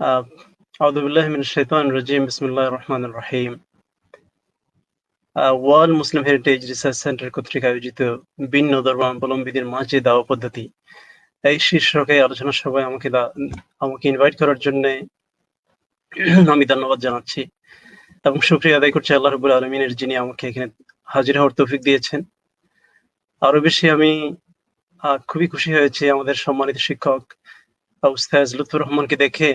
আহ আউদুবিল্লাহ মিন শাইতান রাজিম বিসমুল্লাহ রহমান রহিম world Muslim heritage research centre কর্তৃক আয়োজিত ভিন্ন ধর্মাবলম্বীদের মাঝে দাওয়া পদ্ধতি। এই শীর্ষকে আলোচনা সভায় আমাকে আমাকে ইনভাইট করার জন্য আমি ধন্যবাদ জানাচ্ছি। এবং শুক্রিয়া আদায় করছি আল্লাহ রবুল আলমিনের যিনি আমাকে এখানে হাজির হওয়ার তৌফিক দিয়েছেন। আরও বেশি আমি খুবই খুশি হয়েছি আমাদের সম্মানিত শিক্ষক উস্তাজ লুৎফুর রহমানকে দেখে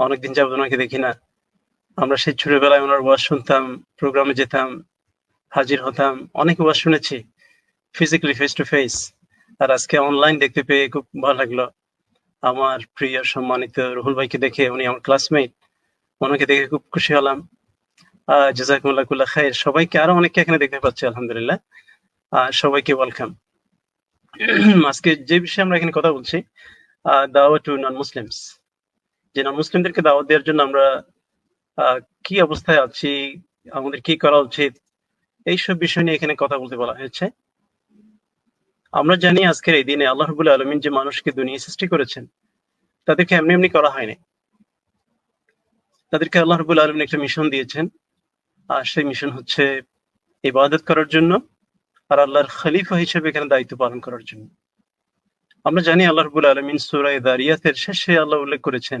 অনেকদিন যাবত ওনাকে দেখি না। আমরা সেই ছোটবেলায় ওনার ওয়াজ শুনতাম, প্রোগ্রামে যেতাম, হাজির হতাম, অনেক ওয়াজ শুনেছি ফিজিক্যালি ফেস টু ফেস আর আজকে অনলাইন দেখতে পেয়ে খুব ভালো লাগল। আমার প্রিয় সম্মানিত রুহুল ভাইকে দেখে উনি আমার ক্লাসমেট ওনাকে দেখে খুব খুশি হলাম। জাজাকুল্লাহ কুল্লাহ খায়ের সবাইকে আরও অনেককে এখানে দেখতে পাচ্ছি, আলহামদুলিল্লাহ। সবাইকে ওয়েলকাম আজকে যে বিষয়ে আমরা এখানে কথা বলছি দাওয়া টু নন মুসলিমস যে নন মুসলিমদেরকে দাওয়াত দেওয়ার জন্য আমরা কি অবস্থায় আছি, আমাদের কি করা উচিত, এইসব বিষয় নিয়ে এখানে কথা বলতে বলা হয়েছে। আমরা জানি আজকের এই দিনে আল্লাহ রবুল আলমিন যে মানুষকে দুনিয়া সৃষ্টি করেছেন, তাদেরকে এমনি এমনি করা হয়নি। তাদেরকে আল্লাহ রবুল আলমিন একটা মিশন দিয়েছেন, আর সেই মিশন হচ্ছে ইবাদত করার জন্য, আর আল্লাহর খলিফা হিসেবে এখানে দায়িত্ব পালন করার জন্য। আমরা জানি আল্লাহ রবুল আলমিন সুরাই দারিয়াতের শেষে আল্লাহ উল্লেখ করেছেন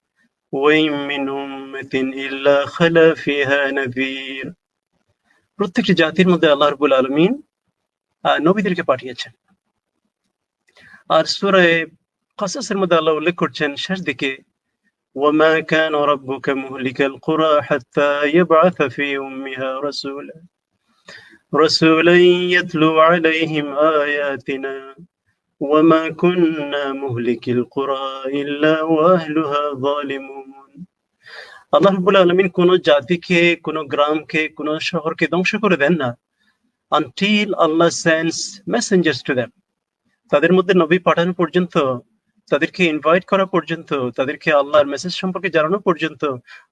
ওয়াইম মিন উম্মাতিন ইল্লা খালা ফিহা নাযীর প্রত্যেকটি জাতির মধ্যে আল্লাহ রবুল আলমিন নবীদেরকে পাঠিয়েছেন আর সুরে কাসাসের মধ্যে আল্লাহ উল্লেখ করছেন শেষ দিকে وما كان ربك مهلك القرى حتى يبعث في أمها رسولا رسولا يتلو عليهم آياتنا وما كنا مهلك القرى إلا وأهلها ظالمون আল্লাহ রবুল আলমিন কোন জাতিকে, কোন গ্রামকে, কোন শহরকে ধ্বংস করে দেন না until Allah sends messengers to them তাদের মধ্যে নবী পাঠানো পর্যন্ত, তাদেরকে ইনভাইট করা পর্যন্ত, তাদেরকে আল্লাহর মেসেজ সম্পর্কে জানানো পর্যন্ত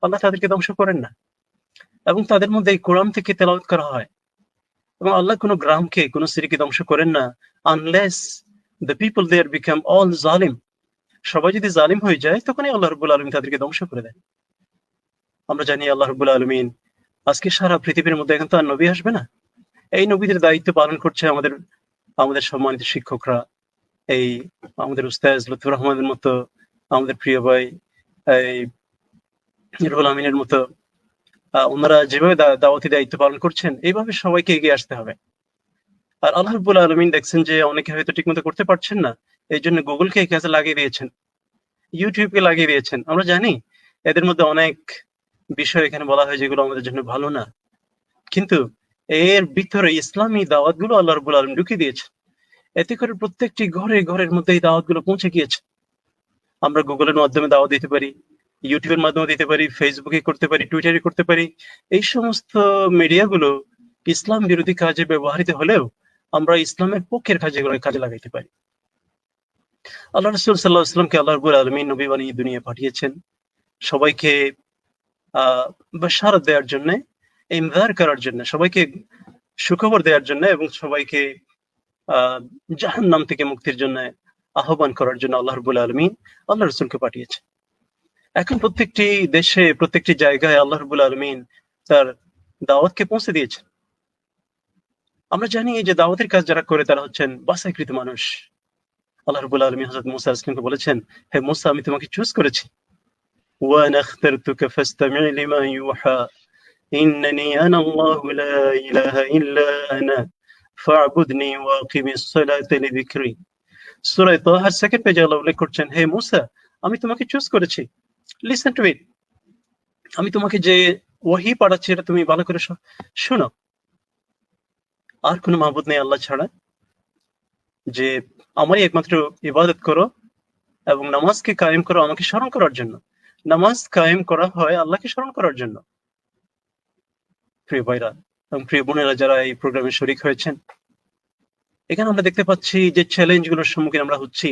আল্লাহ তাদেরকে ধ্বংস করেন না। এবং তাদের মধ্যে এই কোরআন থেকে তেলাওয়াত করা হয়। এবং আল্লাহ কোনো গ্রামকে, কোনো সিরিকে ধ্বংস করেন না unless the people there become all জালিম সবাই যদি জালিম হয়ে যায়, তখনই আল্লাহ রবুল আলমিন তাদেরকে ধ্বংস করে দেন। আমরা জানি আল্লাহ রবুল আলমিন আজকে সারা পৃথিবীর মধ্যে এখন তো আর নবী আসবে না। এই নবীদের দায়িত্ব পালন করছে আমাদের আমাদের সম্মানিত শিক্ষকরা, এই আমাদের উস্তাজ লুৎফুর রহমানের মতো, আমাদের প্রিয় ভাই, এই রুহুল আমিনের মতো ওনারা যেভাবে দাওয়াতি দায়িত্ব পালন করছেন, এইভাবে সবাইকে এগিয়ে আসতে হবে। আর আল্লাহ রব্বুল আলমিন দেখছেন যে অনেকে হয়তো ঠিকমতো করতে পারছেন না এই জন্য গুগলকে এই কাজে লাগিয়ে দিয়েছেন, ইউটিউবকে লাগিয়ে দিয়েছেন। আমরা জানি এদের মধ্যে অনেক বিষয় এখানে বলা হয় যেগুলো আমাদের জন্য ভালো না। কিন্তু এর ভিতরে ইসলামী দাওয়াতগুলো আল্লাহ রব্বুল আলম ঢুকিয়ে দিয়েছে এতে করে প্রত্যেকটি ঘরে ঘরের মধ্যে এই দাওয়াতগুলো পৌঁছে গিয়েছে। আমরা গুগলের মাধ্যমে দাওয়াত দিতে পারি, ইউটিউবের মাধ্যমে দিতে পারি ফেসবুকে করতে পারি টুইটারে করতে পারি। এই সমস্ত মিডিয়াগুলো ইসলাম বিরোধী কাজে ব্যবহৃত হলেও আমরা ইসলামের পক্ষের কাজে কাজে লাগাইতে পারি। আল্লাহ রসুল সাল্লাহ ইসলামকে আল্লাহ রবুল আলমী নবী বানিয়ে দুনিয়া পাঠিয়েছেন। সবাইকে বাসারত দেওয়ার জন্য ইমদার করার জন্য, সবাইকে সুখবর দেওয়ার জন্য এবং সবাইকে জাহান নাম থেকে মুক্তির জন্য আহ্বান করার জন্য আল্লাহ রবুল আলমিন আল্লাহ রসুলকে পাঠিয়েছে এখন প্রত্যেকটি দেশে, প্রত্যেকটি জায়গায় আল্লাহ রবুল আলমিন তার দাওয়াতকে পৌঁছে দিয়েছেন। আমরা জানি যে দাওয়াতের কাজ যারা করে তারা হচ্ছেন বাসাইকৃত মানুষ। আল্লাহ রবুল আলমী হজরত মুসা ইসলামকে বলেছেন, হে মুসা, আমি তোমাকে চুজ করেছি। وأنا اخترتك فاستمع لما يوحى إنني أنا الله لا إله إلا أنا فاعبدني واقم الصلاة لذكري সূরা তাহার সেকেন্ড পেজে আল্লাহ উল্লেখ করছেন হে মুসা আমি তোমাকে চুজ করেছি লিসেন টু ইট আমি তোমাকে যে ওয়াহি পাঠাচ্ছি এটা তুমি ভালো করে শো- শোনো আর কোনো মাহবুদ নেই আল্লাহ ছাড়া যে আমারই একমাত্র ইবাদত করো এবং নামাজকে কায়েম করো আমাকে স্মরণ করার জন্য নামাজ কায়েম করা হয় আল্লাহকে স্মরণ করার জন্য। প্রিয় ভাইরা এবং প্রিয় বোনেরা যারা এই প্রোগ্রামে শরিক হয়েছেন, এখানে আমরা দেখতে পাচ্ছি যে চ্যালেঞ্জগুলোর সম্মুখীন আমরা হচ্ছি।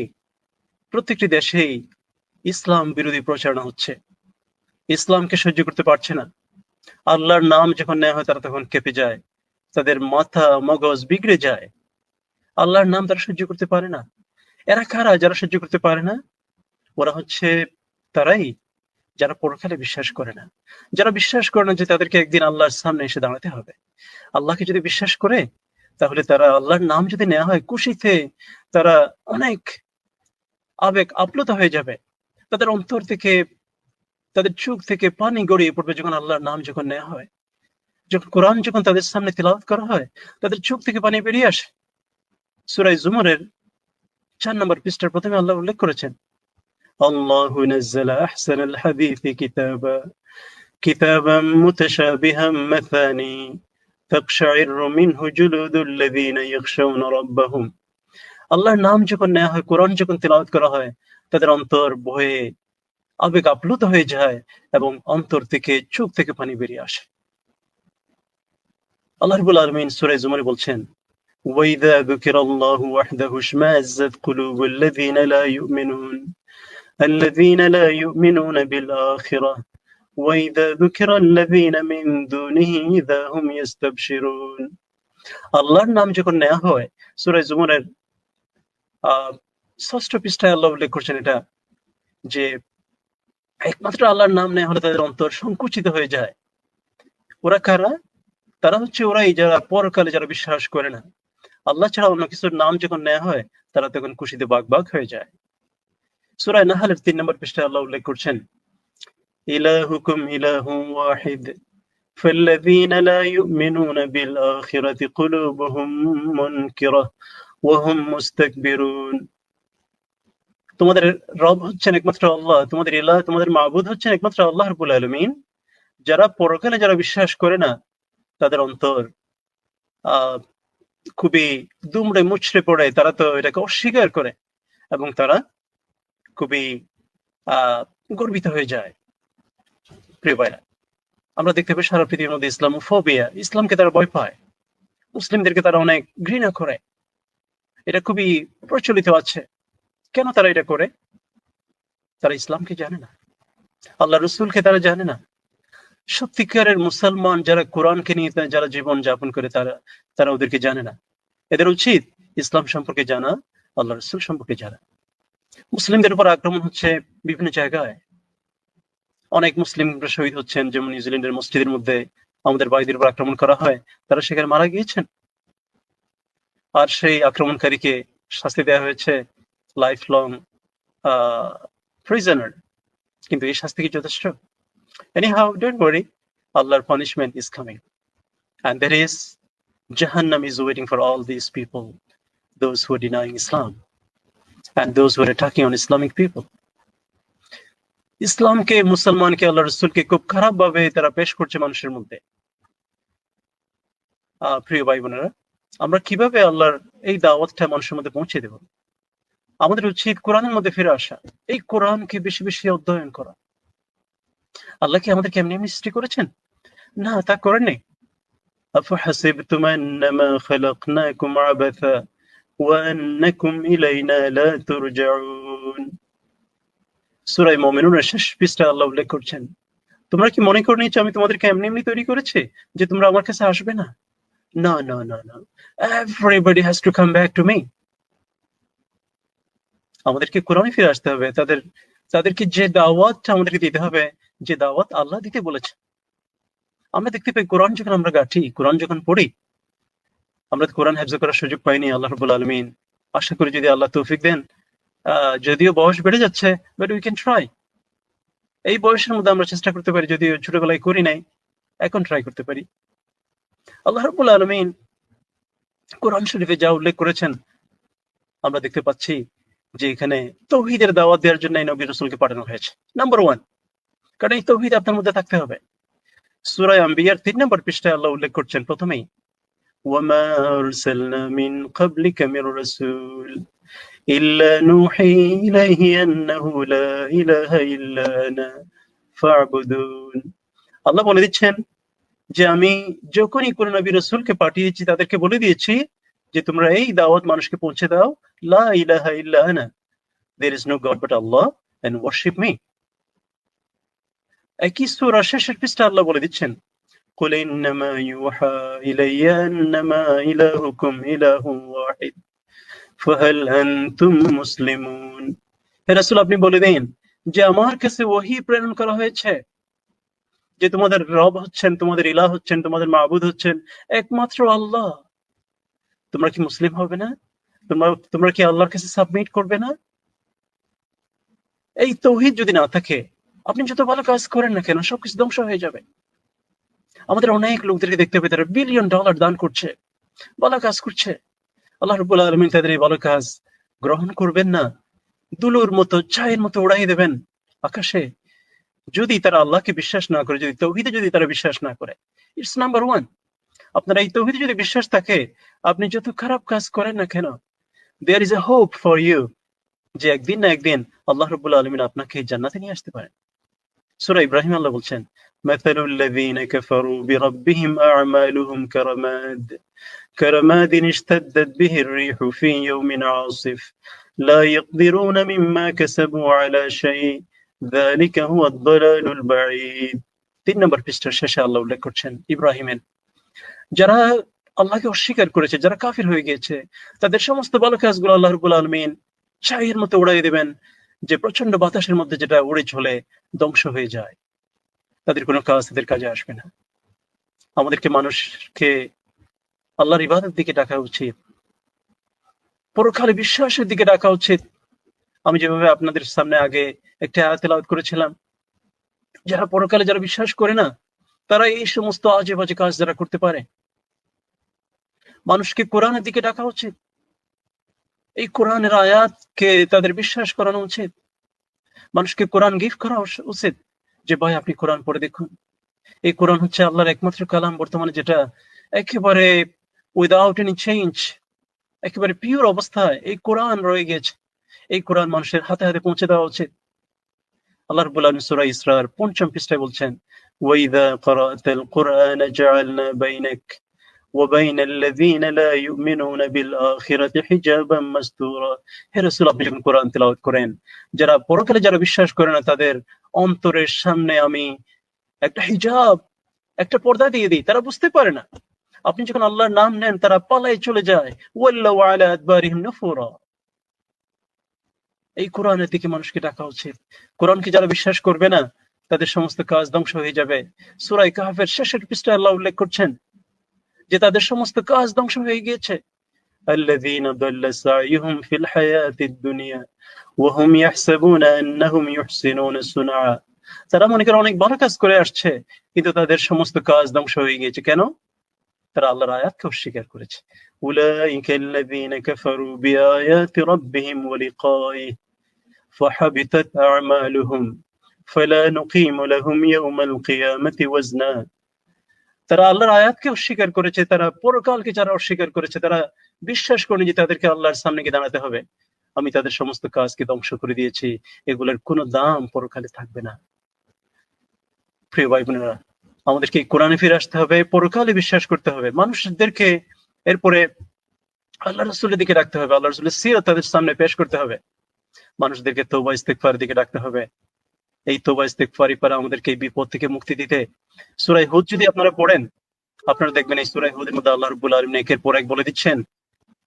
প্রত্যেকটি দেশেই ইসলাম বিরোধী প্রচারণা হচ্ছে। ইসলামকে সহ্য করতে পারছে না। আল্লাহর নাম যখন নেওয়া হয় তারা তখন কেঁপে যায়, তাদের মাথা, মগজ বিগড়ে যায়। আল্লাহর নাম তারা সহ্য করতে পারে না। এরা কারা যারা সহ্য করতে পারে না? ওরা হচ্ছে তারাই যারা পরকালে বিশ্বাস করে না। যারা বিশ্বাস করে না যে তাদেরকে একদিন আল্লাহর সামনে এসে দাঁড়াতে হবে। আল্লাহকে যদি বিশ্বাস করে, তাহলে তারা আল্লাহর নাম যদি নেওয়া হয় খুশিতে, তারা অনেক আবেগ আপ্লুত হয়ে যাবে। তাদের অন্তর থেকে, তাদের চোখ থেকে পানি গড়িয়ে পড়বে যখন আল্লাহর নাম যখন নেওয়া হয়। যখন কোরআন যখন তাদের সামনে তিলাওয়াত করা হয়, তাদের চোখ থেকে পানি বেরিয়ে আসে। সুরাই জুমরের চার নম্বর পৃষ্ঠার প্রথমে আল্লাহ উল্লেখ করেছেন الله نزل أحسن الحديث كتابا كتابا متشابها مثاني تقشعر منه جلود الذين يخشون ربهم আল্লাহর নাম যখন নেওয়া হয় কোরআন যখন তেলাওয়াত করা হয় তাদের অন্তর ভয়ে আবেগ আপ্লুত হয়ে যায় এবং অন্তর থেকে চোখ থেকে পানি বেরিয়ে আসে আল্লাহ রবুল আলমিন সুরাই জুমারি বলছেন وإذا ذكر الله وحده اشمأزت قلوب الذين لا يؤمنون الذين لا يؤمنون بالآخرة وإذا ذكر الذين من دونه إذا هم يستبشرون আল্লাহর নাম যখন নেওয়া হয় সুরাই জুমরের ষষ্ঠ পৃষ্ঠায় আল্লাহ উল্লেখ করছেন এটা যে একমাত্র আল্লাহর নাম নেওয়া হলে তাদের অন্তর সংকুচিত হয়ে যায় ওরা কারা তারা হচ্ছে ওরাই যারা পরকালে যারা বিশ্বাস করে না আল্লাহ ছাড়া অন্য কিছুর নাম যখন নেওয়া হয় তারা তখন খুশিতে বাঘ বাঘ হয়ে যায় সুরায় নাহালের তিন নম্বর পৃষ্ঠায় আল্লাহ উল্লেখ করছেন ইলাহুকুম ইলাহু ওয়াহিদ فالذين لا يؤمنون بالآخرة قلوبهم منكرة وهم مستكبرون তোমাদের রব হচ্ছেন একমাত্র আল্লাহ তোমাদের ইলাহ তোমাদের মাহবুদ হচ্ছেন একমাত্র আল্লাহ রবুল আলমিন যারা পরকালে যারা বিশ্বাস করে না তাদের অন্তর আহ খুবই দুমড়ে মুচড়ে পড়ে তারা তো এটাকে অস্বীকার করে এবং তারা খুবই গর্বিত হয়ে যায়। প্রিয় ভাইরা, আমরা দেখতে পাই সারা পৃথিবীর মধ্যে ইসলাম ফোবিয়া ইসলামকে তারা ভয় পায়। মুসলিমদেরকে তারা অনেক ঘৃণা করে। এটা খুবই প্রচলিত আছে। কেন তারা এটা করে? তারা ইসলামকে জানে না। আল্লাহ রসুলকে তারা জানে না। সত্যিকারের মুসলমান যারা কোরআনকে নিয়ে যারা জীবন যাপন করে তারা তারা ওদেরকে জানে না। এদের উচিত ইসলাম সম্পর্কে জানা আল্লাহ রসুল সম্পর্কে জানা। মুসলিমদের উপর আক্রমণ হচ্ছে বিভিন্ন জায়গায়। অনেক মুসলিম শহীদ হচ্ছেন যেমন নিউজিল্যান্ডের মসজিদের মধ্যে আমাদের বাড়িদের উপর আক্রমণ করা হয়। তারা সেখানে মারা গিয়েছেন। আর সেই আক্রমণকারীকে শাস্তি দেওয়া হয়েছে লাইফ লং প্রিজনার কিন্তু এই শাস্তি কি যথেষ্ট? Anyhow, don't worry. Allah's punishment is coming. And there is Jahannam is waiting for all these people, those who are denying and those who are attacking on Islamic people. ইসলামকে মুসলমানকে আল্লাহ রসুলকে খুব খারাপ ভাবে তারা পেশ করছে মানুষের মধ্যে প্রিয় ভাই বোনেরা আমরা কীভাবে আল্লাহর এই দাওয়াতটা মানুষের মধ্যে পৌঁছে দেব? আমাদের উচিত কোরআনের মধ্যে ফিরে আসা, এই কোরআনকে বেশি বেশি অধ্যয়ন করা। আল্লাহ কি আমাদেরকে এমনি এমনি সৃষ্টি করেছেন? না, তা করেন নেই আফহাসিবতুম আন্নামা খালাকনাকুম আবাসা وأنكم إلينا لا ترجعون সুরাই মমিনুনের শেষ পৃষ্ঠা আল্লাহ উল্লেখ করছেন তোমরা কি মনে করে নিচ্ছ আমি তোমাদেরকে এমনি এমনি তৈরি করেছি যে তোমরা আমার কাছে আসবে না না না না না everybody has to come back to me আমাদেরকে কোরআনে ফিরে আসতে হবে তাদের তাদেরকে যে দাওয়াতটা আমাদেরকে দিতে হবে যে দাওয়াত আল্লাহ দিতে বলেছে আমরা দেখতে পাই কোরআন যখন আমরা গাঠি কোরআন যখন পড়ি আমরা কোরআন হেফজ করার সুযোগ পাইনি, আল্লাহ রবুল আলমিন। আশা করি যদি আল্লাহ তৌফিক দেন যদিও বয়স বেড়ে যাচ্ছে বাট উই ক্যান ট্রাই এই বয়সের মধ্যে আমরা চেষ্টা করতে পারি, যদিও ছোটবেলায় করি নাই, এখন ট্রাই করতে পারি। আল্লাহ রবুল আলমিন কোরআন শরীফে যা উল্লেখ করেছেন, আমরা দেখতে পাচ্ছি যে এখানে তৌহিদের দাওয়াত দেওয়ার জন্য নবী রসুলকে পাঠানো হয়েছে। নাম্বার ওয়ান কারণ এই তৌহিদ আপনার মধ্যে থাকতে হবে। সুরায় আম্বিয়ার তিন নম্বর পৃষ্ঠায় আল্লাহ উল্লেখ করছেন, প্রথমেই وما أرسلنا من قبلك من رسول إلا نوحي إليه أنه لا إله إلا أنا فاعبدون আল্লাহ বলে দিচ্ছেন যে আমি যখনই কোন নবী রসুলকে পাঠিয়েছি তাদেরকে বলে দিয়েছি যে তোমরা এই দাওয়াত মানুষকে পৌঁছে দাও লা ইলাহা ইল্লা আনা there is no god but Allah and worship me একই সূরা শেষের পৃষ্ঠা আল্লাহ বলে দিচ্ছেন قل إنما يوحى إلي أنما إلهكم إله واحد فهل أنتم مسلمون হে রাসূল আপনি বলে দিন যে আমার কাছে ওহী প্রেরণ করা হয়েছে যে তোমাদের রব হচ্ছেন তোমাদের ইলাহ হচ্ছেন তোমাদের মাবুদ হচ্ছেন একমাত্র আল্লাহ তোমরা কি মুসলিম হবে না তোমরা তোমরা কি আল্লাহর কাছে সাবমিট করবে না এই তৌহিদ যদি না থাকে আপনি যত ভালো কাজ করেন না কেন সবকিছু ধ্বংস হয়ে যাবে আমাদের অনেক লোকদেরকে দেখতে হবে, তারা বিলিয়ন ডলার দান করছে, ভালো কাজ করছে। আল্লাহ রবুল্লা আলমিন তাদের এই ভালো কাজ গ্রহণ করবেন না। দুলুর মতো চায়ের মতো উড়াই দেবেন আকাশে। যদি তারা আল্লাহকে বিশ্বাস না করে, যদি তৌহিদে যদি তারা বিশ্বাস না করে ইটস নাম্বার ওয়ান আপনার এই তৌহিদে যদি বিশ্বাস থাকে, আপনি যত খারাপ কাজ করেন না কেন there is a hope for you যে একদিন না একদিন আল্লাহ রবুল্লা আলমিন আপনাকে জান্নাতে নিয়ে আসতে পারেন। সুরা ইব্রাহিম আল্লাহ বলছেন مثل الذين كفروا بربهم أعمالهم كرماد كرماد اشتدت به الريح في يوم عاصف لا يقدرون مما كسبوا على شيء ذلك هو الضلال البعيد তিন নম্বর পৃষ্ঠার শেষে আল্লাহ উল্লেখ করছেন ইব্রাহিমের যারা আল্লাহকে অস্বীকার করেছে যারা কাফির হয়ে গিয়েছে তাদের সমস্ত ভালো কাজগুলো আল্লাহ রবুল আলমিন চায়ের মতো উড়াই দেবেন যে প্রচণ্ড বাতাসের মধ্যে যেটা উড়ে চলে, ধ্বংস হয়ে যায়। তাদের কোনো কাজ তাদের কাজে আসবে না। আমাদেরকে মানুষকে আল্লাহর ইবাদত দিকে ডাকা উচিত। পরকালে বিশ্বাসের দিকে ডাকা উচিত। আমি যেভাবে আপনাদের সামনে আগে একটা আয়াত করেছিলাম, যারা পরকালে যারা বিশ্বাস করে না, তারা এই সমস্ত আজে বাজে কাজ যারা করতে পারে। মানুষকে কোরআনের দিকে ডাকা উচিত। এই কোরআনের আয়াতকে তাদের বিশ্বাস করানো উচিত। মানুষকে কোরআন গিফট করা উচিত যে, ভাই, আপনি কোরআন পড়ে দেখুন। এই কোরআন হচ্ছে আল্লাহর একমাত্র কালাম বর্তমানে, যেটা একেবারে উইদাউট এনি চেঞ্জ একেবারে পিওর অবস্থায় এই কোরআন রয়ে গেছে এই কোরআন মানুষের হাতে হাতে পৌঁছে দেওয়া উচিত। আল্লাহ রবুল আলম সুরা ইসরার পঞ্চম পৃষ্ঠায় বলছেন ওয়াইদা করাতাল কোরআন জাআলনা বাইনাক وبين الذين لا يؤمنون بالآخرة حجابا مستورا হে রাসূল আপনি যখন কোরআন তেলাওয়াত করেন যারা পরকালে যারা বিশ্বাস করে না তাদের অন্তরের সামনে আমি একটা হিজাব একটা পর্দা দিয়ে দিই তারা বুঝতে পারে না আপনি যখন আল্লাহর নাম নেন তারা পালায় চলে যায় ওয়াল্লাহু আলা আদবারিহিম নুফুরা এই কোরআনের দিকে মানুষকে ডাকা উচিত কোরআনকে যারা বিশ্বাস করবে না তাদের সমস্ত কাজ ধ্বংস হয়ে যাবে সুরাই কাহাফের শেষের পৃষ্ঠায় আল্লাহ উল্লেখ করছেন যে তাদের সমস্ত কাজ ধ্বংস হয়ে গিয়েছে الذين ضل سعيهم في الحياة الدنيا وهم يحسبون أنهم يحسنون صنعا. তারা মনে করে অনেক ভালো কাজ করে আসছে কিন্তু তাদের সমস্ত কাজ ধ্বংস হয়ে গিয়েছে কেন তারা আল্লাহর আয়াতকে অস্বীকার করেছে أولئك الذين كفروا بآيات ربهم ولقائه فحبطت أعمالهم فلا نقيم لهم يوم القيامة وزنا. তারা আল্লাহর আয়াতকে অস্বীকার করেছে, তারা পরকালকে যারা অস্বীকার করেছে, তারা বিশ্বাস করেনি যে তাদেরকে আল্লাহর সামনে গিয়ে দাঁড়াতে হবে। আমি তাদের সমস্ত কাজকে ধ্বংস করে দিয়েছি, এগুলোর কোনো দাম পরকালে থাকবে না। প্রিয় ভাই বোনেরা, আমাদেরকে কোরআনে ফিরে আসতে হবে, পরকালে বিশ্বাস করতে হবে। মানুষদেরকে এরপরে আল্লাহ রসুলের দিকে রাখতে হবে, আল্লাহ রসুলের সিরত তাদের সামনে পেশ করতে হবে। মানুষদেরকে তৌবা ইস্তেকফার দিকে ডাকতে হবে। এই তোবা ইস্তেকফারি পারা আমাদেরকে এই বিপদ থেকে মুক্তি দিতে সুরাই হুদ যদি আপনারা পড়েন আপনারা দেখবেন এই সুরাই হুদের মধ্যে আল্লাহ রব্বুল আলম একের পর এক বলে দিচ্ছেন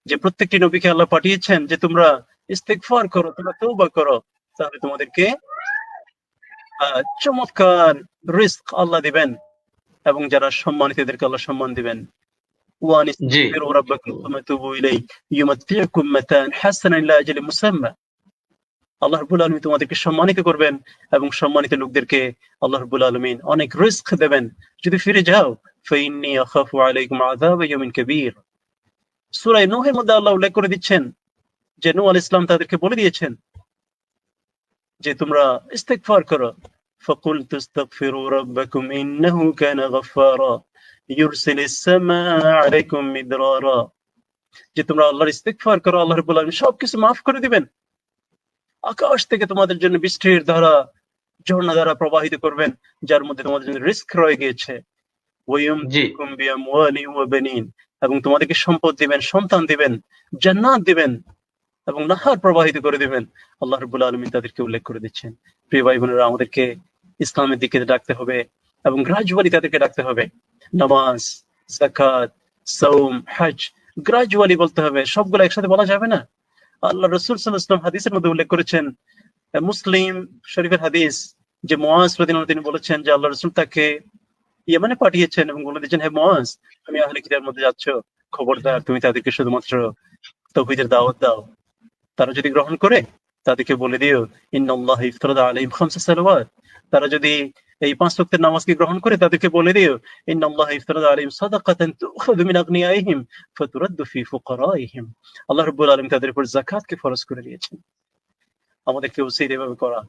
যে প্রত্যেকটি নবীকে আল্লাহ পাঠিয়েছেন যে তোমরা ইস্তেকফার করো তোমরা তৌবা করো তাহলে তোমাদেরকে চমৎকার রিস্ক আল্লাহ দিবেন এবং যারা সম্মানিত এদেরকে আল্লাহ সম্মান দিবেন وأن استغفروا ربكم ثم توبوا إليه يمتعكم متاعا حسنا إلى أجل مسمى আল্লাহ রবুল আলমী তোমাদেরকে সম্মানিত করবেন এবং সম্মানিত লোকদেরকে আল্লাহ রবুল আলমিন অনেক রিস্ক দেবেন। যদি ফিরে যাও, ফাইন্নি আখাফু আলাইকুম আযাব ইয়াউমিন কাবীর। সূরা নূহের মধ্যে আল্লাহ উল্লেখ করে দিচ্ছেন যে নূহ আলাইহিস সালাম তাদেরকে বলে দিয়েছেন যে, তোমরা ইস্তেগফার করো। ফাকুল তাস্তাগফিরু রাব্বাকুম ইন্নাহু কানা গাফফারা ইউরসিলিস আলাইকুম মিদরারা। যে, তোমরা আল্লাহর ইস্তেগফার করো, আল্লাহ রাব্বুল আলামিন সবকিছু maaf করে দিবেন। আকাশ থেকে তোমাদের জন্য বৃষ্টির ধারা ঝর্ণা দ্বারা প্রবাহিত করবেন যার মধ্যে তোমাদের জন্য রিস্ক রয়ে গিয়েছে। এবং তোমাদেরকে সম্পদ দিবেন সন্তান দিবেন জান্নাত দিবেন এবং নাহার প্রবাহিত করে দিবেন। আল্লাহ রবুল্লা আলমী তাদেরকে উল্লেখ করে দিচ্ছেন। প্রিয় ভাই বোনেরা আমাদেরকে ইসলামের দিকে ডাকতে হবে এবং গ্রাজুয়ালি তাদেরকে ডাকতে হবে। নামাজ জাকাত সৌম হজ গ্রাজুয়ালি বলতে হবে। সবগুলো একসাথে বলা যাবে না? আল্লাহ রসুল সাল্লাম হাদিসের মধ্যে উল্লেখ করেছেন, মুসলিম শরীফের হাদিস, যে মহাজ তিনি বলেছেন যে আল্লাহ রসুল তাকে ইয়েমানে পাঠিয়েছেন এবং বলে দিচ্ছেন হ্যাঁ মহাজ তুমি আহলে কিতাবের মধ্যে যাচ্ছ, খবরদার, তুমি তাদেরকে শুধুমাত্র তৌহিদের দাওয়াত দাও। তারা যদি গ্রহণ করে, তাদেরকে বলে দিও, ইন্নাল্লাহ ইফতারাদা আলাইহিম খামসা সালাওয়াত। তারা যদি এই পাঁচ ওয়াক্তের নামাজকে গ্রহণ করে? তাদেরকে বলে দিও ইফতারাদা সাদাকাতান মিন আগনিয়াইহিম ফি ফুকারাইহিম। আল্লাহ রাব্বুল আলামিন তাদের উপর ফরজ করে দিয়েছেন। আমাদেরকে উচিত এভাবে করা।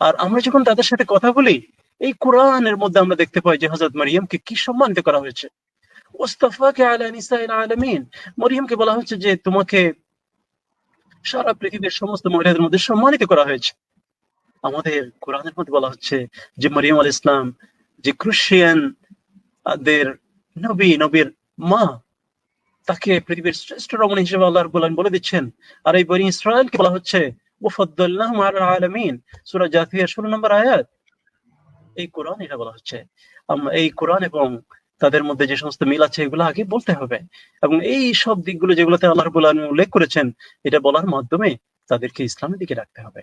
আর আমরা যখন তাদের সাথে কথা বলি, এই কোরআনের মধ্যে আমরা দেখতে পাই যে হযরত মারিয়ামকে কি সম্মানিত করা হয়েছে। ওয়াস্তাফাকে আলা নিসাইল আলামিন। মরিয়মকে বলা হচ্ছে যে, তোমাকে সারা পৃথিবীর সমস্ত মহিলাদের মধ্যে সম্মানিত করা হয়েছে। আমাদের কোরআনের মধ্যে বলা হচ্ছে যে মরিয়ম আল ইসলাম, যে ক্রিশ্চিয়ান দের নবী, নবীর মা, তাকে পৃথিবীর শ্রেষ্ঠ রমণী হিসেবে আল্লাহ বলেন বলে দিচ্ছেন। আর এই বনি ইসরায়েলকে বলা হচ্ছে ওফাদ্দাল্লাহুম আলা আলামিন। সূরা জাথিয়ার 16 নম্বর আয়াত। এই কোরআন এটা বলা হচ্ছে। এই কোরআন এবং তাদের মধ্যে যে সমস্ত মিল আছে, এগুলো আগে বলতে হবে। এবং এই সব দিকগুলো যেগুলোতে আল্লাহ উল্লেখ করেছেন, এটা বলার মাধ্যমে তাদেরকে ইসলামের দিকে রাখতে হবে।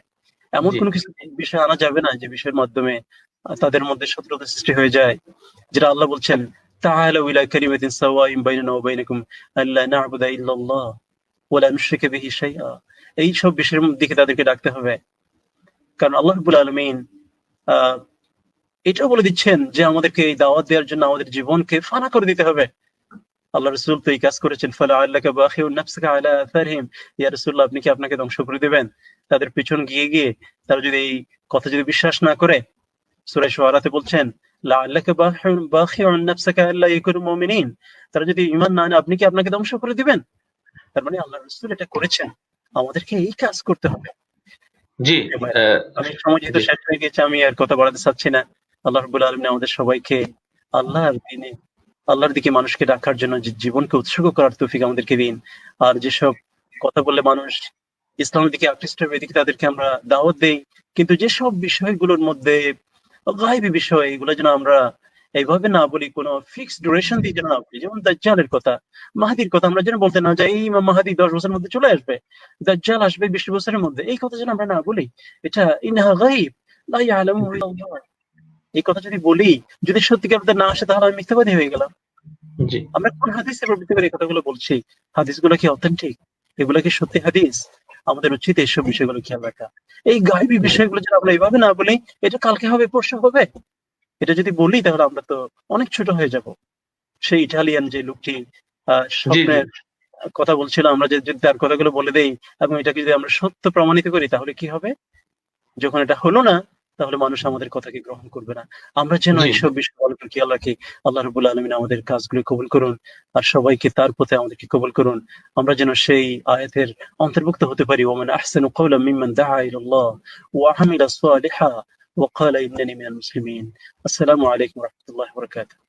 এমন কোনো কিছু বিষয় আনা যাবে না যে বিষয়ের মাধ্যমে তাদের মধ্যে শত্রুতা সৃষ্টি হয়ে যায় যেটা আল্লাহ বলছেন تعالوا إلى كلمة سواء بيننا وبينكم ألا نعبد إلا الله ولا نشرك به شيئا এই সব বিষয়ের দিকে তাদেরকে ডাকতে হবে কারণ আল্লাহ রবুল আলমিন আহ এটাও বলে দিচ্ছেন যে আমাদেরকে এই দাওয়াত দেওয়ার জন্য আমাদের জীবনকে ফানা করে দিতে হবে আল্লাহ রসুল তো এই কাজ করেছেন ফলে আল্লাহকে নাফসাকা আলা আথারহিম ইয়া রাসূলুল্লাহ আপনি কি আপনাকে ধ্বংস করে দিবেন তাদের পিছন গিয়ে গিয়ে তারা যদি এই কথা যদি বিশ্বাস না করে সূরা শুআরাতে বলছেন তারা যদি ঈমান না আপনি কি আপনাকে ধ্বংস করে দিবেন? তার মানে আল্লাহ রসুল এটা করেছেন। আমাদেরকে এই কাজ করতে হবে। জি আমি সময় যেহেতু শেষ হয়ে গেছে আমি আর কথা বাড়াতে চাচ্ছি না। আল্লাহ রবুল আলমিন আমাদের সবাইকে আল্লাহর দিনে আল্লাহর দিকে মানুষকে ডাকার জন্য যে জীবনকে উৎসর্গ করার তৌফিক আমাদেরকে দিন। আর যেসব কথা বললে মানুষ ইসলামের দিকে আকৃষ্ট হবে এদিকে তাদেরকে আমরা দাওয়াত দেই। কিন্তু যেসব বিষয়গুলোর মধ্যে গাইবী বিষয় এগুলো যেন আমরা এইভাবে না বলি কোনো ফিক্সড ডিউরেশন দিয়ে যেন না বলি যেমন দাজ্জালের কথা মাহাদির কথা আমরা যেন বলতে না যাই এই মাহাদি দশ বছরের মধ্যে চলে আসবে দাজ্জাল আসবে বিশ বছরের মধ্যে। এই কথা যেন আমরা না বলি। এটা ইনহা গাইব এই কথা যদি বলি যদি সত্যিকার না আসে তাহলে আমি মিথ্যাবাদী হয়ে গেলাম। আমরা কোন হাদিসের ভিত্তি করে এই কথাগুলো বলছি? হাদিসগুলো কি অথেন্টিক এগুলো কি সত্যি হাদিস? আমাদের উচিত এইসব বিষয়গুলো খেয়াল রাখা। এই গাইবী বিষয়গুলো যদি আমরা এইভাবে না বলি এটা কালকে হবে পরশু হবে? এটা যদি বলি তাহলে আমরা তো অনেক ছোট হয়ে যাব। সেই ইটালিয়ান যে লোকটি স্বপ্নের কথা বলছিল আমরা যে যদি তার কথাগুলো বলে দেই এবং এটাকে যদি আমরা সত্য প্রমাণিত করি তাহলে কি হবে? যখন এটা হলো না তাহলে মানুষ আমাদের কথাকে গ্রহণ করবে না। আমরা যেন এইসব বিষয়ে অল্প থাকি আল্লাহকে আল্লাহ রবুল আলমিন আমাদের কাজগুলি কবুল করুন আর সবাইকে তার পথে আমাদেরকে কবুল করুন। আমরা যেন সেই আয়াতের অন্তর্ভুক্ত হতে পারি। ওমান আহসান কওলা মিম্মান দাআ ইলা আল্লাহ ওয়া আমিলা সালিহা ওয়া ইন্নানি মিনাল মুসলিমিন। আসসালামু আলাইকুম ওয়া রাহমাতুল্লাহি ওয়া বারাকাতুহু।